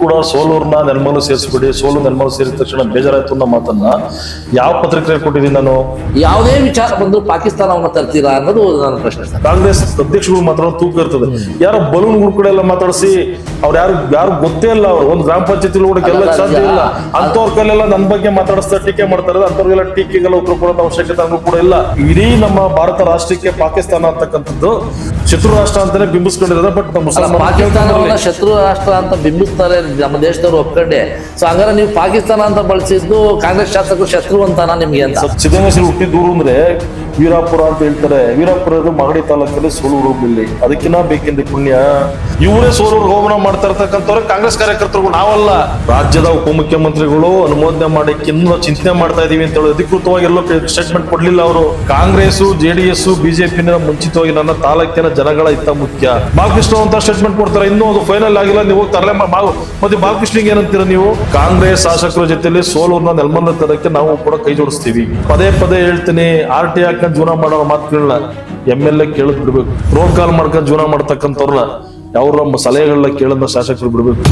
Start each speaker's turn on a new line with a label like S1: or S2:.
S1: ಕೂಡ ಸೋಲೂರ್ನ ನೆಲಮಲು ಸೇರಿಸ್ಬಿಡಿ ಸೋಲು ನೆಲಮಲು ಸೇರಿದ ತಕ್ಷಣ ಬೇಜಾರಾಯ್ತು ಅನ್ನೋ ಮಾತನ್ನ ಯಾವ ಪತ್ರಿಕೆ ಕೊಟ್ಟಿದ್ದೀನಿ ನಾನು?
S2: ಯಾವುದೇ ವಿಚಾರ ಬಂದ್ರು ಪಾಕಿಸ್ತಾನವನ್ನು ತರ್ತೀರಾ ಅನ್ನೋದು ನನ್ನ ಪ್ರಶ್ನೆ ಸರ್.
S1: ಕಾಂಗ್ರೆಸ್ ಅಧ್ಯಕ್ಷಗಳು ಮಾತ್ರ ತೂಕ ಇರ್ತದೆ. ಯಾರೋ ಬಲೂನ್ಗಳ ಕೂಡ ಎಲ್ಲ ಮಾತಾಡಿಸಿ ಅವ್ರು ಯಾರು ಯಾರು ಗೊತ್ತೇ ಇಲ್ಲ ಅವ್ರು. ಒಂದು ಗ್ರಾಮ ಪಂಚಾಯತಿ ಕೂಡ ಗೆಲ್ಲಕ್ ಸಾಧ್ಯ ಇಲ್ಲ. ಅಂತವ್ರ ಕೈಲೆಲ್ಲ ನನ್ನ ಬಗ್ಗೆ ಮಾತಾಡಿಸ್ತಾ ಟೀಕೆ ಮಾಡ್ತಾರೆ ಅಂತವ್ರಿಗೆಲ್ಲ ಟೀಕೆಗೆಲ್ಲ ಉತ್ತರ ಕೊಡೋದು ಅವಶ್ಯಕತೆ ಅಂದ್ರೂ ಕೂಡ ಇಲ್ಲ. ಇಡೀ ನಮ್ಮ ಭಾರತ ರಾಷ್ಟ್ರಕ್ಕೆ ಪಾಕಿಸ್ತಾನ ಅಂತಕ್ಕಂಥದ್ದು ಶತ್ರು ರಾಷ್ಟ್ರ ಅಂತಾನೆ ಬಿಂಬಿಸ್ಕೊಂಡಿರೋದು ಬಟ್ ನಮ್ಮ
S2: ಪಾಕಿಸ್ತಾನವನ್ನ ಶತ್ರು ರಾಷ್ಟ್ರ ಅಂತ ಬಿಂಬಿಸ್ತಾರೆ ನಮ್ಮ ದೇಶದವ್ರು ಒಪ್ಕೊಂಡೆ. ಸೊ ಹಂಗಾರೆ ನೀವು ಪಾಕಿಸ್ತಾನ ಅಂತ ಬಳಸಿದ್ದು ಕಾಂಗ್ರೆಸ್ ಶಾಸಕರು ಶತ್ರು ಅಂತಾನ ನಿಮ್ಗೆ ಅಂತ?
S1: ಸಿದ್ದರಾಮೇಶ್ವರ ಹುಟ್ಟಿದ್ದು ಅಂದ್ರೆ ವೀರಾಪುರ ಅಂತ ಹೇಳ್ತಾರೆ. ವೀರಾಪುರ ಮಾಗಡಿ ತಾಲೂಕಲ್ಲಿ ಸೋಲೂರು ಹೋಗ್ಬಿಲ್ಲಿ ಅದಕ್ಕಿನ್ನ ಬೇಕಿಂದ ಪುಣ್ಯ. ಇವರೇ ಸೋಲೂರು ಹೋಮನ ಮಾಡ್ತಾ ಇರ್ತಕ್ಕಂಥವ್ರೆ ಕಾಂಗ್ರೆಸ್ ಕಾರ್ಯಕರ್ತರು ನಾವಲ್ಲ. ರಾಜ್ಯದ ಉಪಮುಖ್ಯಮಂತ್ರಿಗಳು ಅನುಮೋದನೆ ಮಾಡಿ ಕಿನ್ನ ಚಿಂತನೆ ಮಾಡ್ತಾ ಇದೀವಿ ಅಂತ ಹೇಳಿ ಅಧಿಕೃತವಾಗಿ ಎಲ್ಲೋ ಸ್ಟೇಟ್ಮೆಂಟ್ ಕೊಡ್ಲಿಲ್ಲ ಅವರು ಕಾಂಗ್ರೆಸ್ ಜೆಡಿಎಸ್ ಬಿಜೆಪಿ ಮುಂಚಿತವಾಗಿ ನನ್ನ ತಾಲೂಕಿನ ಜನಗಳ ಇತ್ತ ಮುಖ್ಯ. ಬಾಲಕೃಷ್ಣ ಅಂತ ಸ್ಟೇಟ್ಮೆಂಟ್ ಕೊಡ್ತಾರೆ. ಇನ್ನೂ ಅದು ಫೈನಲ್ ಆಗಿಲ್ಲ. ನೀವು ತರಲೆ ಮತ್ತೆ ಬಾಲಕೃಷ್ಣಿಗೆ ಏನಂತೀರ ನೀವು? ಕಾಂಗ್ರೆಸ್ ಶಾಸಕರ ಜೊತೆಯಲ್ಲಿ ಸೋಲೂರ್ನ ನೆಲಮಂದ ತರಕ್ಕೆ ನಾವು ಕೂಡ ಕೈ ಜೋಡಿಸ್ತೀವಿ. ಪದೇ ಪದೇ ಹೇಳ್ತೀನಿ, ಆರ್ ಟಿ ಹಾಕೊಂಡು ಜೀವನ ಮಾಡೋ ಮಾತುಗಳನ್ನ ಎಂ ಎಲ್ ಎ ಕೇಳದ್ ಬಿಡ್ಬೇಕು. ರೋಡ್ ಕಾಲ್ ಮಾಡ್ಕೊಂಡು ಜೀವನ ಮಾಡ್ತಕ್ಕಂಥವ್ರನ್ನ ಯಾವ ನಮ್ಮ ಸಲಹೆಗಳನ್ನ ಕೇಳದ ಶಾಸಕರು ಬಿಡ್ಬೇಕು.